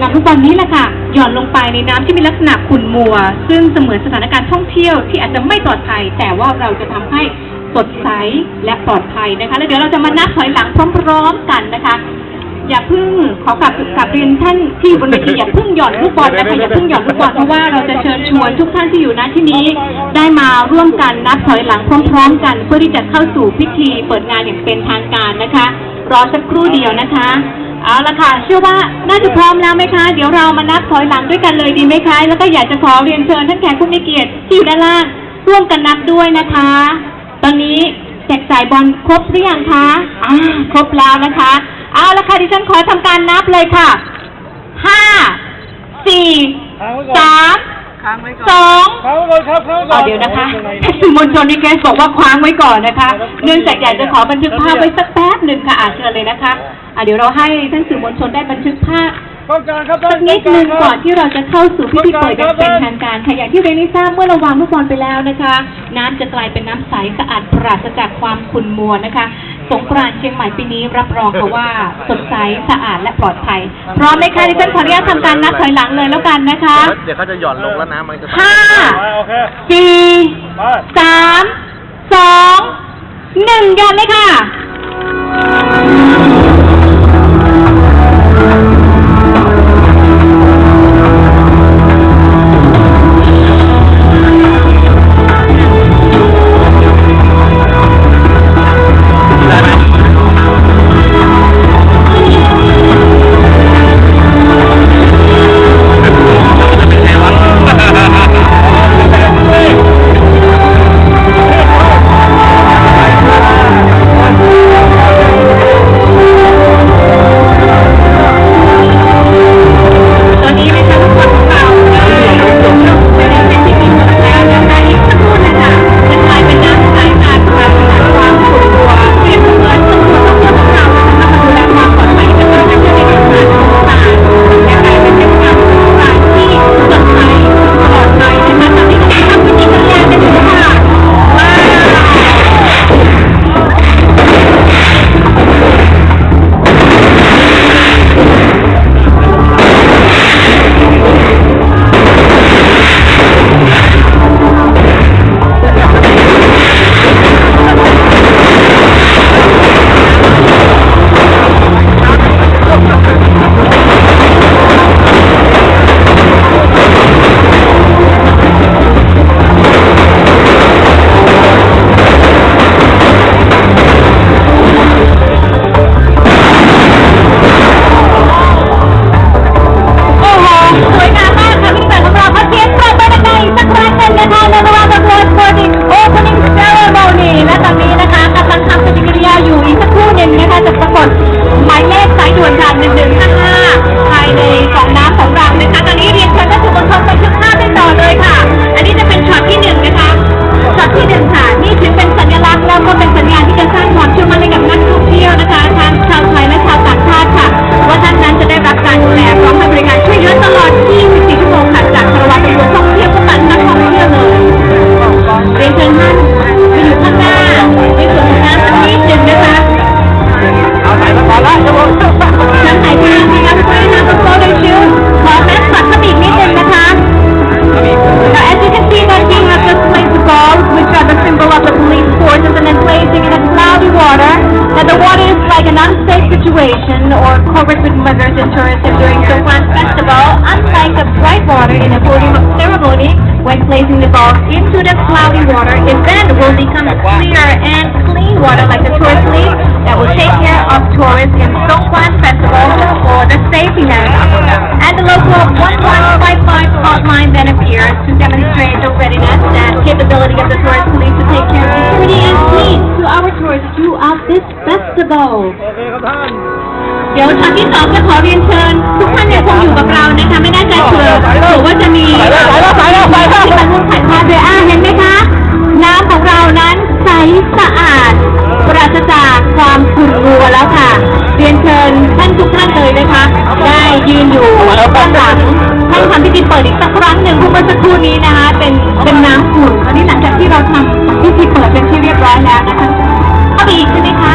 นำลูกบอลนี้แหละค่ะ หย่อนลงไปในน้ำที่มีลักษณะขุ่นมัว ซึ่งเสมือนสถานการณ์ท่องเที่ยวที่อาจจะไม่ปลอดภัย แต่ว่าเราจะทำให้สดใสและปลอดภัยนะคะ แล้วเดี๋ยวเราจะมานับถอยหลังพร้อมๆกันนะคะ อย่าเพิ่งขอกลับกลับเรียนท่านที่อยู่บนเวทีอย่าเพิ่งหย่อนลูกบอลนะคะอย่าเพิ่งหย่อนลูกบอลเพราะว่าเราจะเชิญชวนทุกท่านที่อยู่ณที่นี้ ได้มาร่วมกันนับถอยหลังพร้อม ๆ กัน เพื่อที่จะเข้าสู่พิธีเปิดงานอย่างเป็นทางการนะคะ รอสักครู่เดียวนะคะ เอาละค่ะ เชื่อว่าน่าจะพร้อมแล้วไหมคะ เดี๋ยวเรามานับถอยหลังด้วยกันเลยดีไหมคะ แล้วก็อยากจะขอเรียนเชิญท่านแขกผู้มีเกียรติที่อยู่ด้านล่างร่วมกันนับด้วยนะคะ ตอนนี้แจกจ่ายบอลครบหรือยังคะ อ่า ครบแล้วนะคะ เอาละค่ะดิฉันขอทำการนับเลยค่ะ ห้า สี่ สาม ค้างไว้ก่อนสองเขาเลยครับเขาเลเอายเดี๋ยวนะคะสื่อมวลชนนี่แกบอกว่าคว้างไว้ก่อนนะคะ เนื่องจากอยากจะขอบันทึกภาพไว้สักแป๊บหนึ่งค่ะอาเชิญเลยนะคะอะเดี๋ยวเราให้ท่านสื่อมวลชนได้บันทึกภาพต้องการครับสักนิดนึงก่อนที่เราจะเข้าสู่พิธีเปิดอย่างเป็นทางการค่ะอย่างที่เรนนี่ทราบเมื่อเราวางลูกบอลไปแล้วนะคะ น้ำจะกลายเป็นน้ำใสสะอาดปราศจากความขุ่นมัวนะคะ สงกรานต์เชียงใหม่ปีนี้รับรองค่ะว่าสดใสสะอาดและปลอดภัย พร้อมไหมคะดิฉันขออนุญาตทำการนับถอยหลังเลยแล้วกันนะคะเดี๋ยวเขาจะหย่อนลงแล้วน้ำมันจะห้าไปโอเคสี่ไปสามสองหนึ่งหย่อนเลยค่ะ situation or covered with muggers and tourism during the one festival. Unlike the bright water in a podium ceremony, when placing the balls into the cloudy water, it then will become clear and clean water like the tourist league that will take care of tourists in Songkran Festival for the safety net. And the local 1155 hotline then appears to demonstrate the readiness and capability of the tourist police to take care of security to our tourists throughout this festival. เคครับท่านเดี๋ยวช็อตที่สองจะขอเรียนเชิญ ทุกท่านยังคงอยู่กับเรานะคะไม่แน่ใจเผื่อเผื่อว่าจะมีที่มาร่วมถ่ายภาพด้วยอ่าเห็นไหมคะ น้ำของเรานั้นใสสะอาด ปราศจากความขุ่นมัวแล้วค่ะ เรียนเชิญท่านทุกท่านเลยนะคะ ได้ยืนอยู่ด้านหลังท่านทำพิธีเปิดอีกสักครั้งหนึ่งเมื่อสักครู่นี้นะคะเป็นเป็นน้ำขุ่นอันนี้หลังจากที่เราทำ ร้อยแล้วนะคะเข้าไปอีกใช่ไหมคะ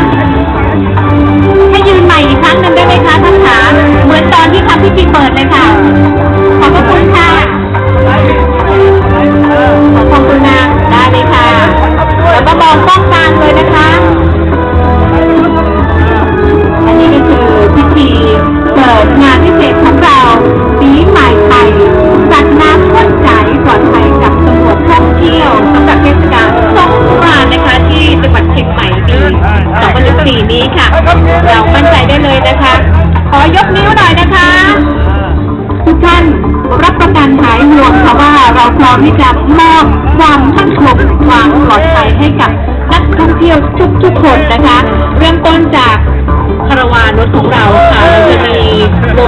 ให้ยืนใหม่อีกครั้งหนึ่งได้ไหมคะท่านคะเหมือนมือนตอนที่ทำพิธีเปิดเลยค่ะ 2014 นี้ค่ะ เรามั่นใจได้เลยนะคะ ขอยกนิ้วหน่อยนะคะ ทุกท่านรับประกันหายห่วงเพราะว่าเราพร้อมที่จะมอบความมั่นคงความปลอดภัยให้กับนักท่องเที่ยวทุกๆคนนะคะ เริ่มต้นจากคาราวานรถของเราค่ะจะมี